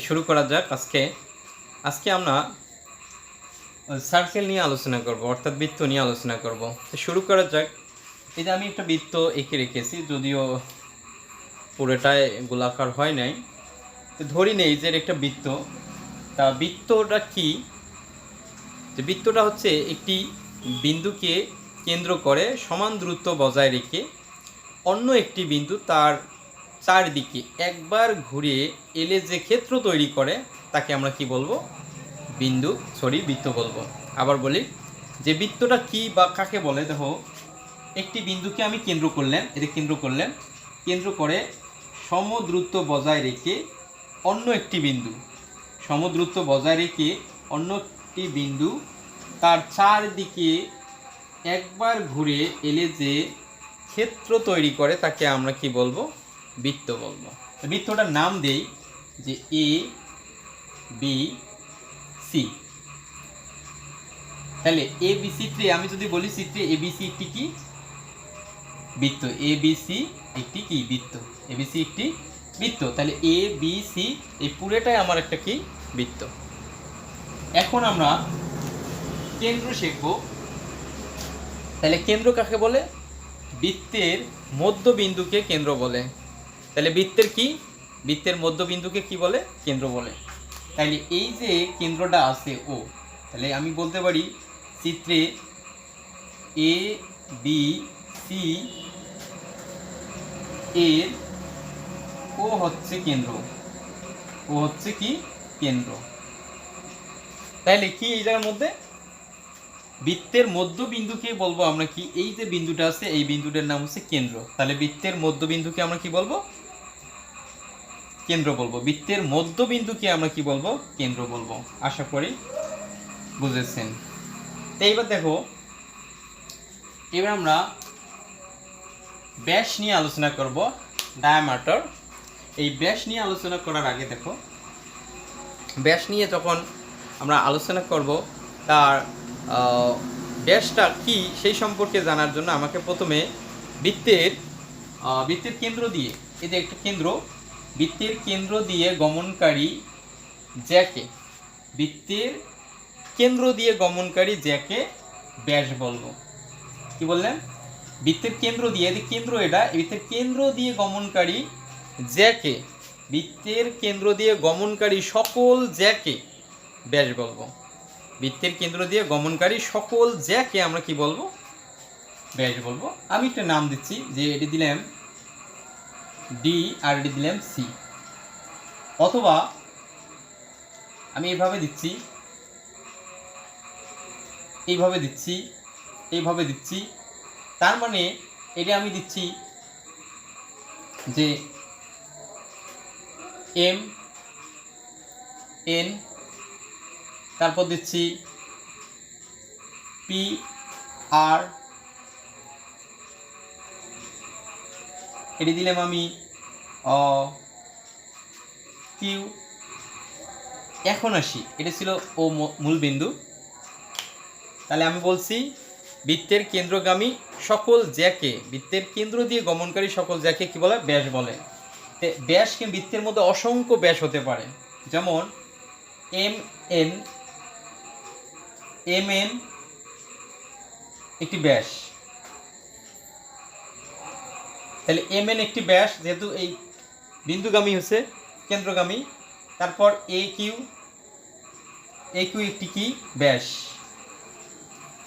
শুরু করা যাক আজকে। আজকে আমরা সার্কেল নিয়ে আলোচনা করব, অর্থাৎ বৃত্ত নিয়ে আলোচনা করব। তো শুরু করা যাক। এই যে আমি একটা বৃত্ত এঁকে রেখেছি, যদিও পুরোটায় গোলাকার হয় নাই। তো ধরি নেই যে একটা বৃত্ত। তা বৃত্তটা কি? যে বৃত্তটা হচ্ছে একটি বিন্দুকে কেন্দ্র করে সমান দ্রুত বজায় রেখে অন্য একটি বিন্দু তার চারদিকে একবার ঘুরিয়ে এলে যে ক্ষেত্র তৈরি করে, তাকে আমরা কি বলব? বিন্দু, সরি, বৃত্ত বলব। আবার বলি, যে বৃত্তটা কি বা কাকে বলে? দেখো, একটি বিন্দুকে আমি কেন্দ্র করলেন এটা কেন্দ্র করলেন কেন্দ্র করে সমদূরত্ব বজায় রেখে অন্য একটি বিন্দু, সমদূরত্ব বজায় রেখে অন্য একটি বিন্দু তার চারদিকে একবার ঘুরে এলে যে ক্ষেত্র তৈরি করে, তাকে আমরা কি বলব? বৃত্ত বলব তো বৃত্তটার নাম দেই যে এ, বি, সি। তাহলে এ, বি চিত্রে আমি যদি বলি চিত্রে এ, বি, সি, একটি কি? বৃত্ত। এ, বি, সি, একটি কি? বৃত্ত। এ, বি, সি, একটি বৃত্ত। তাহলে এ, বি, সি, এই পুরোটাই আমার একটা কি? বৃত্ত। এখন আমরা কেন্দ্র শিখব। তাহলে কেন্দ্র কাকে বলে? বৃত্তের মধ্যবিন্দুকে কেন্দ্র বলে। তাহলে বৃত্তের কি? বৃত্তের মধ্যবিন্দুকে কি বলে? কেন্দ্র বলে। তাহলে এই যে কেন্দ্রটা আছে ও তাহলে আমি বলতে পারি চিত্রে এ বি সি এর ও হচ্ছে কেন্দ্র। ও হচ্ছে কি? কেন্দ্র। তাহলে কি এই জায়গার মধ্যে? বৃত্তের মধ্যবিন্দুকে বলব আমরা কি? এই যে বিন্দুটা আছে, এই বিন্দুটার নাম হচ্ছে কেন্দ্র। তাহলে বৃত্তের মধ্যবিন্দুকে আমরা কি বলব? কেন্দ্র বলব। বৃত্তের মধ্যবিন্দুকে আমরা কি বলব? কেন্দ্র বলব। আশা করি বুঝেছেন। এইবার দেখো, এবার আমরা ব্যাস নিয়ে আলোচনা করব ডায়ামাটার। এই ব্যাস নিয়ে আলোচনা করার আগে দেখো, ব্যাস নিয়ে যখন আমরা আলোচনা করব, তার ব্যাসটা কি সেই সম্পর্কে জানার জন্য আমাকে প্রথমে বৃত্তের বৃত্তের কেন্দ্র দিয়ে এই যে একটা কেন্দ্র বৃত্তের কেন্দ্র দিয়ে গমনকারী জ্যাকে। বৃত্তের কেন্দ্র দিয়ে গমনকারী জ্যাকে ব্যাস বলব। কি বললেন? বৃত্তের কেন্দ্র দিয়ে যে কেন্দ্র এটা বৃত্তের কেন্দ্র দিয়ে গমনকারী জ্যাকে, বৃত্তের কেন্দ্র দিয়ে গমনকারী সকল জ্যাকে ব্যাস বলব। বৃত্তের কেন্দ্র দিয়ে গমনকারী সকল জ্যাকে আমরা কি বলব? ব্যাস বলব। আমি একটা নাম দিচ্ছি যে এটি দিলাম ডি আর এটি দিলাম সি। অথবা আমি এইভাবে দিচ্ছি এইভাবে দিচ্ছি এইভাবে দিচ্ছি। তার মানে এটা আমি দিচ্ছি যে এম, এন, তারপর দিচ্ছি পি, আর এটি দিলাম আমি অ, কিউ। এখন আসি। এটা ছিল ও মূল বিন্দু। তাহলে আমি বলছি, বৃত্তের কেন্দ্রগামী সকল জ্যাকে, বৃত্তের কেন্দ্র দিয়ে গমনকারী সকল জ্যাকে কি বলে? ব্যাস বলে। ব্যাস কি বৃত্তের মধ্যে অসংখ্য ব্যাস হতে পারে। যেমন, এম, এন এম, এন, একটি ব্যাস। তাহলে এম এন একটি ব্যাস, যেহেতু এই বিন্দুগামী হচ্ছে কেন্দ্রগামী, তারপর এ কিউ এ কিউ একটি কি? ব্যাস।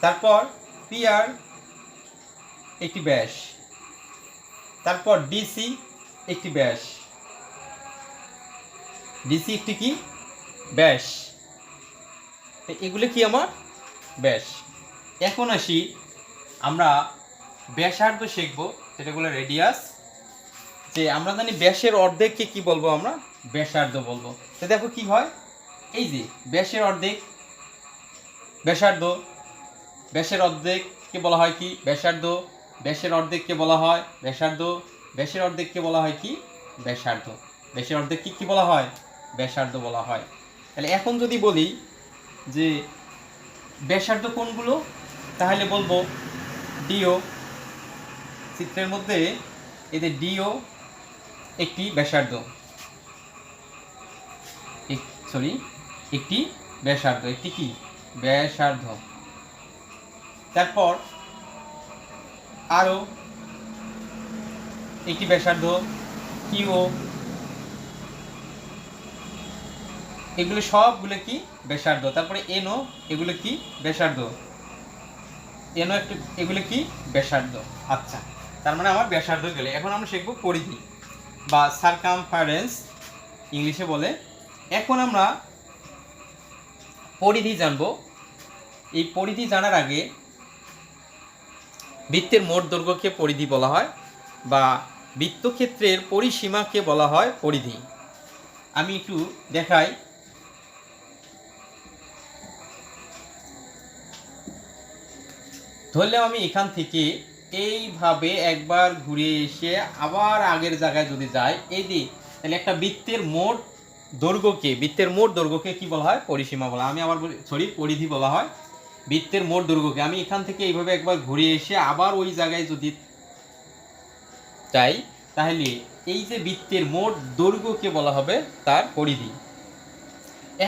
তারপর পি আর একটি ব্যাস। তারপর ডিসি একটি ব্যাস। ডিসি একটি কি? ব্যাস। এগুলো কি আমার? ব্যাস। এখন আসি, আমরা ব্যাসার্ধ শিখব। সেটাগুলো রেডিয়াস যে আমরা জানি ব্যাসের অর্ধেককে কি বলব আমরা? ব্যাসার্ধ বলব। তো দেখো কি হয়? এই যে ব্যাসের অর্ধেক, ব্যাসার্ধ, ব্যাসের অর্ধেককে বলা হয় কি? ব্যাসার্ধ, ব্যাসের অর্ধেককে বলা হয় ব্যাসার্ধ, ব্যাসের অর্ধেককে বলা হয় কি? ব্যাসার্ধ। ব্যাসের অর্ধেককে কি কী বলা হয়? ব্যাসার্ধ বলা হয়। তাহলে এখন যদি বলি যে ব্যাসার্ধ কোনগুলো? তাহলে বলব ডিও চিত্রের মধ্যে এদের ডিও একটি ব্যাসার্ধ। সরি একটি ব্যাসার্ধ। একটি কি? ব্যাসার্ধ। তারপর আরও একটি ব্যাসার্ধ কিও এগুলো সবগুলো কি? ব্যাসার্ধ। তারপরে এনও এগুলো কি? ব্যাসার্ধ। এনও একটু, এগুলো কি? ব্যাসার্ধ। আচ্ছা। তার মানে আমার ব্যাসার্ধ গেলে। এখন আমরা শিখব পরিধি বা সার্কামফারেন্স ইংলিশে বলে। এখন আমরা পরিধি জানব। এই পরিধি জানার আগে বৃত্তের মোট দৈর্ঘ্যকে পরিধি বলা হয় বা বৃত্তক্ষেত্রের পরিসীমাকে বলা হয় পরিধি। আমি একটু দেখাই। ধরলেও আমি এখান থেকে এইভাবে একবার ঘুরে এসে আবার আগের জায়গায় যদি যায়, এই দিক তাহলে একটা বৃত্তের মোট দৈর্ঘ্যকে, বৃত্তের মোট দৈর্ঘ্যকে কি বলা হয়? পরিসীমা বলা। আমি আবার সরি পরিধি বলা হয়। বৃত্তের মোট দৈর্ঘ্যকে। আমি এখান থেকে এইভাবে একবার ঘুরে এসে আবার ওই জায়গায় যদি যাই, তাহলে এই যে বৃত্তের মোট দৈর্ঘ্যকে বলা হবে তার পরিধি।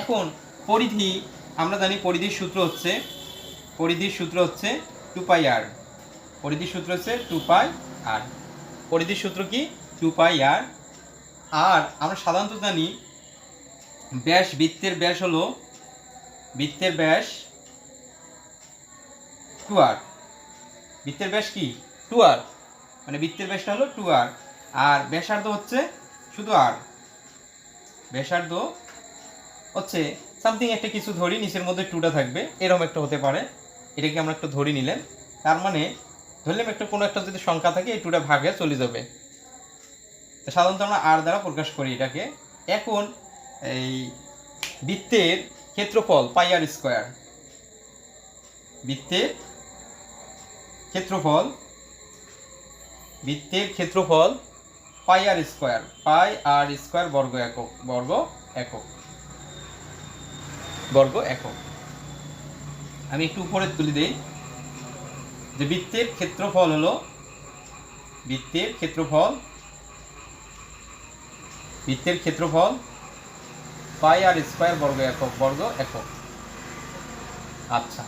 এখন পরিধি, আমরা জানি পরিধির সূত্র হচ্ছে, পরিধির সূত্র হচ্ছে টু পাই আর। পরিধির সূত্র হচ্ছে টু পাই আর পরিধির সূত্র কি? টু পাই আর আর আমরা সাধারণত জানি ব্যাস বৃত্তের ব্যাস হলো বৃত্তের ব্যাস টু আর বৃত্তের ব্যাস কি? টু আর মানে বৃত্তের ব্যাসটা হলো টু আর আর ব্যাসার্ধ হচ্ছে শুধু আর ব্যাসার্ধ হচ্ছে সামথিং একটা কিছু ধরি, নিচের মধ্যে টুটা থাকবে, এরকম একটা হতে পারে। এটাকে আমরা একটা ধরি নিলেন। তার মানে ধরলাম একটা কোনো একটা যদি সংখ্যা থাকে, এই টুটা ভাগে চলে যাবে। সাধারণত আমরা আর দ্বারা প্রকাশ করি এটাকে। এখন এই বৃত্তের ক্ষেত্রফল পাই আর স্কোয়ার বৃত্তের ক্ষেত্রফল বৃত্তের ক্ষেত্রফল পাই আর স্কোয়ার পাই আর স্কোয়ার বর্গ একক বর্গ একক বর্গ একক। আমি একটু উপরে তুলে দেই। যে বৃত্তের ক্ষেত্রফল হলো, বৃত্তের ক্ষেত্রফল বৃত্তের ক্ষেত্রফল পাই আর স্কোয়ার বর্গ একক বর্গ একক। আচ্ছা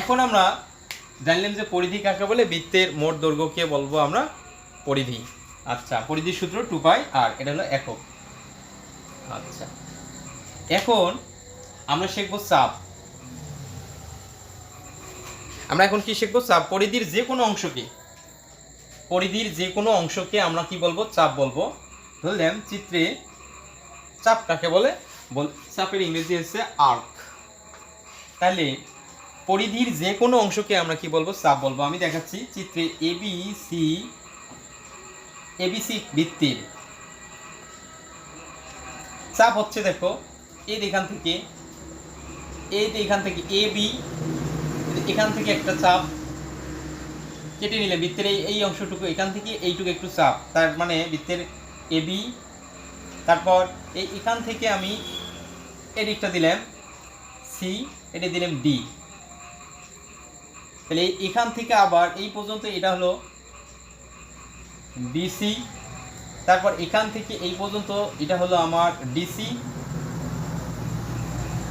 এখন আমরা জানলাম যে পরিধি কাকে বলে? বৃত্তের মোট দৈর্ঘ্যকে বলব আমরা? পরিধি। আচ্ছা পরিধির সূত্র টু পাই আর, এটা হলো একক। আচ্ছা এখন আমরা শিখব চাপ। আমরা এখন কি শিখব? চাপ পরিধির যে কোনো অংশকে, পরিধির যে কোনো অংশকে আমরা কি বলব? চাপ বলব। ধরলাম চিত্রে চাপ কাকে বলে? চাপের ইংরেজি হচ্ছে আর্ক তাহলে পরিধির যে কোনো অংশকে আমরা কি বলব? চাপ বলব। আমি দেখাচ্ছি চিত্রে এবি সি এবিসি বৃত্তির চাপ হচ্ছে দেখো, এই এখান থেকে, এই এখান থেকে এ বি এখান থেকে একটা চাপ কেটে নিলে, বৃত্তের এই এই অংশটুকু এখান থেকে এইটুকু একটু চাপ। তার মানে বৃত্তের এ, বি, তারপর এই এখান থেকে আমি এদিকটা দিলাম সি, এটা দিলাম ডি। তাহলে এখান থেকে আবার এই পর্যন্ত এটা হলো বিসি তারপর এখান থেকে এই পর্যন্ত এটা হলো আমার ডিসি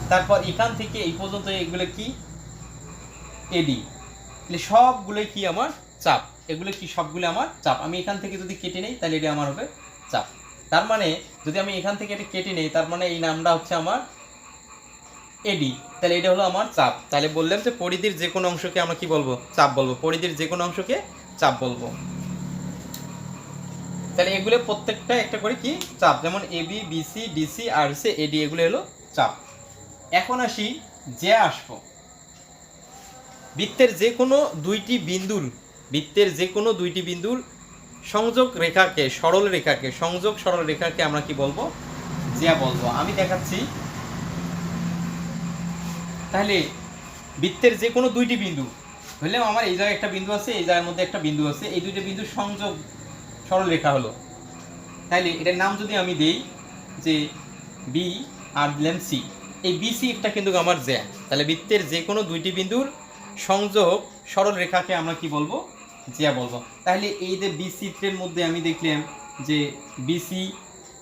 তারপর এখান থেকে এই পর্যন্ত এগুলো কি? এডি তাহলে সবগুলো কি আমার? চাপ। এগুলো কি? সবগুলো আমার চাপ। আমি এখান থেকে যদি কেটে নেই, তাহলে এটা আমার হবে চাপ। তার মানে যদি আমি এখান থেকে এটা কেটে নেই, তার মানে এই নামটা হচ্ছে আমার এডি তাহলে এটা হলো আমার চাপ। তাহলে বললাম যে পরিধির যে কোনো অংশকে আমরা কি বলব? চাপ বলব। পরিধির যে কোনো অংশকে চাপ বলব। তাহলে এগুলো প্রত্যেকটা একটা করে কি? চাপ। যেমন এবি বিসি ডিসি আর সি এডি এগুলো হলো চাপ। এখন আসি, যে আসব। বৃত্তের যে কোনো দুইটি বিন্দুর, বৃত্তের যে কোনো দুইটি বিন্দুর সংযোগ রেখাকে, সরল রেখাকে, সংযোগ সরল রেখাকে আমরা কি বলব? জিয়া বলব। আমি দেখাচ্ছি। তাহলে বৃত্তের যে কোনো দুইটি বিন্দু, ধরলাম আমার এই জায়গায় একটা বিন্দু আছে, এই জায়গার মধ্যে একটা বিন্দু আছে, এই দুইটা বিন্দুর সংযোগ সরল রেখা হলো। তাহলে এটার নাম যদি আমি দেই যে বি আর দিলাম সি এই বিসি একটা কিন্তু আমার জ্যা। তাহলে বৃত্তের যে কোনো দুইটি বিন্দুর সংযোগ সরল রেখাকে আমরা কি বলব? জিয়া বলব। তাহলে এই যে বি চিত্রের মধ্যে আমি দেখলাম যে বিসি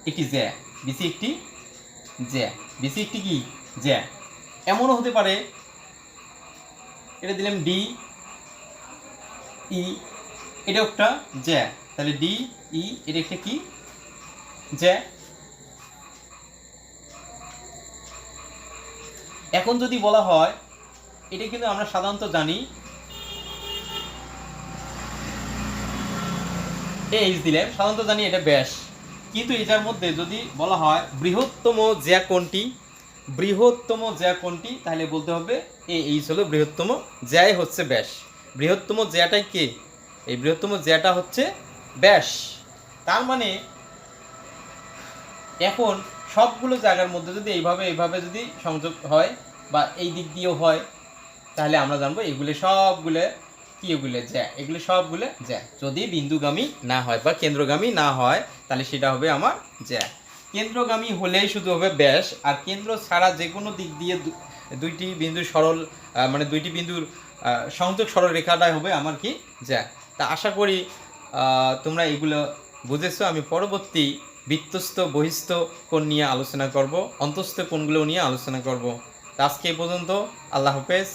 একটি জ্যা বিসি একটি জ্যা বিসি একটি কি? জ্যা। এমনও হতে পারে, এটা দিলাম ডি ই এটা একটা জ্যা। তাহলে ডি ই এটা একটা কি? জ্যা। এখন যদি বলা হয় এটা কিন্তু আমরা সাধারণত জানি। এইচ দিলে, সাধারণত জানি এটা ব্যাস। কিন্তু এটার মধ্যে যদি বলা হয় বৃহত্তম জ্যা কোনটি? বৃহত্তম জ্যা কোনটি? তাহলে বলতে হবে এ এইচ হলো বৃহত্তম জ্যাই হচ্ছে ব্যাস। বৃহত্তম জ্যাটাই কে? এই বৃহত্তম জ্যাটা হচ্ছে ব্যাস। তার মানে এখন সবগুলো জায়গার মধ্যে যদি এইভাবে এইভাবে যদি সংযোগ হয় বা এই দিক দিয়েও হয় তাহলে আমরা জানব এগুলো সবগুলো কি এগুলো জ্যা? এগুলো সবগুলো জ্যা। যদি বিন্দুগামী না হয় বা কেন্দ্রগামী না হয়, তাহলে সেটা হবে আমার জ্যা। কেন্দ্রগামী হলেই শুধু হবে ব্যাস, আর কেন্দ্র ছাড়া যে কোনো দিক দিয়ে দুইটি বিন্দুর সরল মানে দুইটি বিন্দুর সংযোগ সরল রেখাটাই হবে আমার কি জ্যা। তা আশা করি তোমরা এগুলো বুঝেছ। আমি পরবর্তী বৃত্তস্থ, বহিস্থ কোণ নিয়ে আলোচনা করব, অন্তস্থ কোণগুলো নিয়ে আলোচনা করব। আজকে এই পর্যন্ত, আল্লাহ হাফেজ।